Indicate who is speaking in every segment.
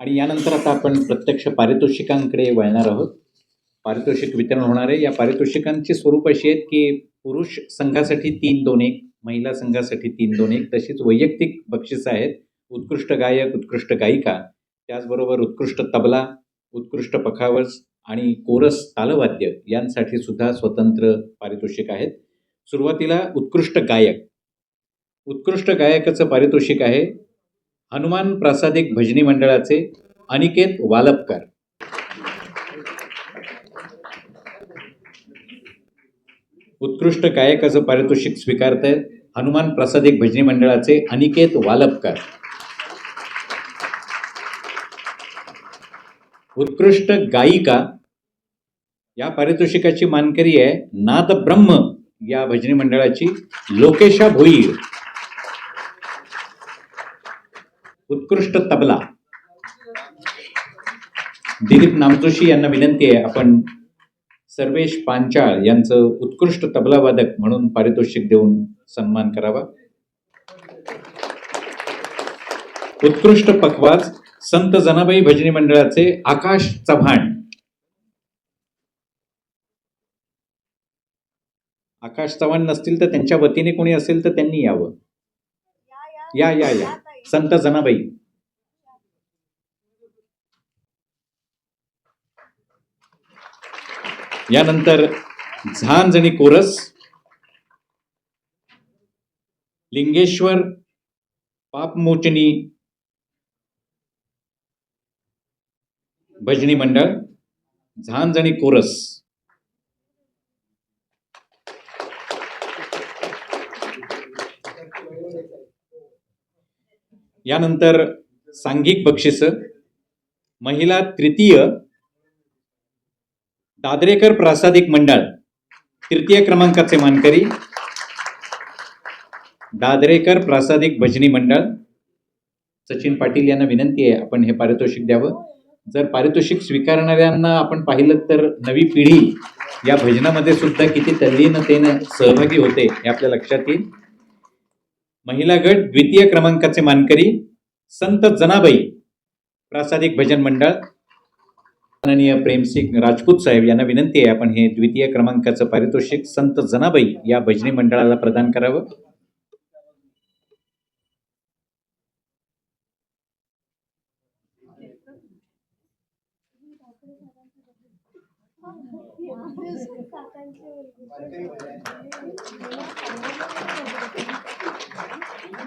Speaker 1: आणि यानंतर आता आपण प्रत्यक्ष पारितोषिकांकडे वळणार आहोत. पारितोषिक वितरण होणार आहे. या पारितोषिकांची स्वरूप अशी आहेत की पुरुष संघासाठी तीन दोन एक महिला संघासाठी तीन दोन एक. तशीच वैयक्तिक बक्षिसं आहेत. उत्कृष्ट गायक उत्कृष्ट गायिका त्याचबरोबर उत्कृष्ट तबला उत्कृष्ट पखावज आणि कोरस तालवाद्य यांसाठी सुद्धा स्वतंत्र पारितोषिक आहेत. सुरुवातीला उत्कृष्ट गायक. उत्कृष्ट गायकाचं पारितोषिक आहे. हनुमान प्रासादिक भजनी मंडळाचे अनिकेत वालपकर. उत्कृष्ट गायकाचं पारितोषिक स्वीकारत आहेत हनुमान प्रासादिक भजनी मंडळाचे अनिकेत वालपकर. उत्कृष्ट गायिका या पारितोषिकाची मानकरी आहे नाद ब्रह्म या भजनी मंडळाची लोकेशा भोईर. उत्कृष्ट तबला. दिलीप नामजोशी यांना विनंती आहे आपण सर्वेश पांचाळ यांचं उत्कृष्ट तबला वादक म्हणून पारितोषिक देऊन सन्मान करावा. उत्कृष्ट पखवाज संत जनाबाई भजनी मंडळाचे आकाश चव्हाण. आकाश चव्हाण नसतील तर त्यांच्या वतीने कोणी असेल तर त्यांनी यावं. या या या. संत जनाबाई. यानंतर झांज आणि कोरस लिंगेश्वर पापमोचनी भजनी मंडळ झांज आणि कोरस. यानंतर सांघिक बक्षिसं महिला तृतीय दादरेकर प्रासादिक मंडळ तृतीय क्रमांकाचे मानकरी दादरेकर प्रासादिक भजनी मंडळ. सचिन पाटील यांना विनंती आहे आपण हे पारितोषिक द्यावं. जर पारितोषिक स्वीकारणाऱ्यांना आपण पाहिलं तर नवी पिढी या भजनामध्ये सुद्धा किती तल्लीनतेनं सहभागी होते हे आपल्या लक्षात येईल. महिला गट द्वितीय क्रमांकाचे मानकरी संत जनाबाई प्रासादिक भजन मंडळ. माननीय प्रेमसिंग राजपूत साहेब यांना विनंती आहे आपण हे द्वितीय क्रमांकाचं पारितोषिक संत जनाबाई या भजनी मंडळाला प्रदान करावं.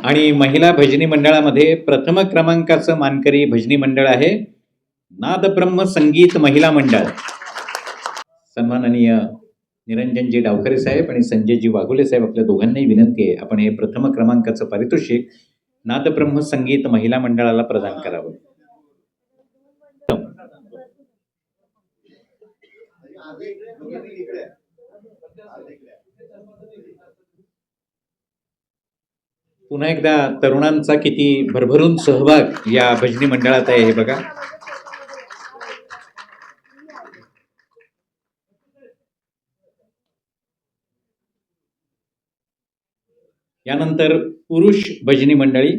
Speaker 1: आणि महिला भजनी मंडळामध्ये प्रथम क्रमांकाचं मानकरी भजनी मंडळ आहे. नादब्रह्म संगीत महिला मंडळ. सन्माननीय निरंजनजी डावखरे साहेब आणि संजयजी वाघोले साहेब आपल्या दोघांनाही विनंती आहे आपण हे प्रथम क्रमांकाचं पारितोषिक नादब्रह्म संगीत महिला मंडळाला प्रदान करावं. पुन्हा एकदा तरुणांचा किती भरभरून सहभाग या भजनी मंडळात आहे हे बघा. यानंतर पुरुष भजनी मंडळी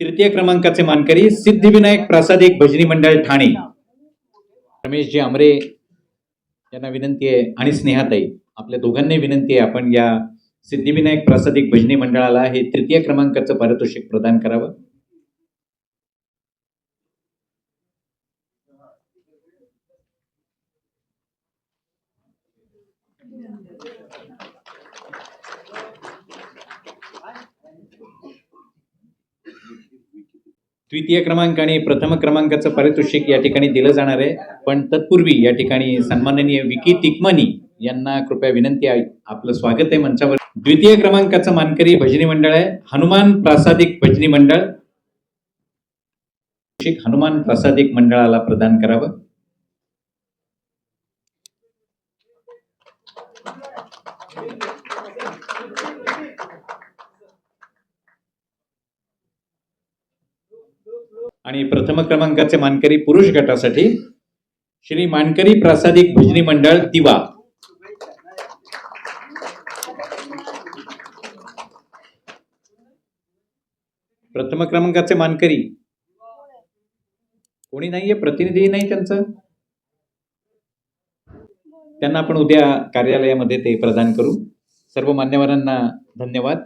Speaker 1: तृतीय क्रमांकाचे मानकरी सिद्धिविनायक प्रासादिक भजनी मंडळ ठाणे. रमेशजी आमरे यांना विनंती आहे आणि स्नेहाताई आपल्या दोघांनाही विनंती आहे आपण या सिद्धिविनायक प्रासादिक भजनी मंडळाला हे तृतीय क्रमांकाचं पारितोषिक प्रदान करावं. द्वितीय क्रमांक आणि प्रथम क्रमांकाचं पारितोषिक या ठिकाणी दिलं जाणार आहे. पण तत्पूर्वी या ठिकाणी सन्माननीय विकी तिकमनी यांना कृपया विनंती आहे. आपलं स्वागत आहे मंचावर. द्वितीय क्रमांकाचं मानकरी भजनी मंडळ आहे. हनुमान प्रासादिक भजनी मंडळ. हनुमान प्रासादिक मंडळाला प्रदान करावं. आणि प्रथम क्रमांकाचे मानकरी पुरुष गटासाठी श्री मानकरी प्रासादिक भजनी मंडळ दिवा. प्रथम क्रमांकाचे मानकरी. कोणी नाहीये? प्रतिनिधी नाही त्यांचं? त्यांना आपण उद्या कार्यालयामध्ये ते प्रदान करू. सर्व मान्यवरांना धन्यवाद.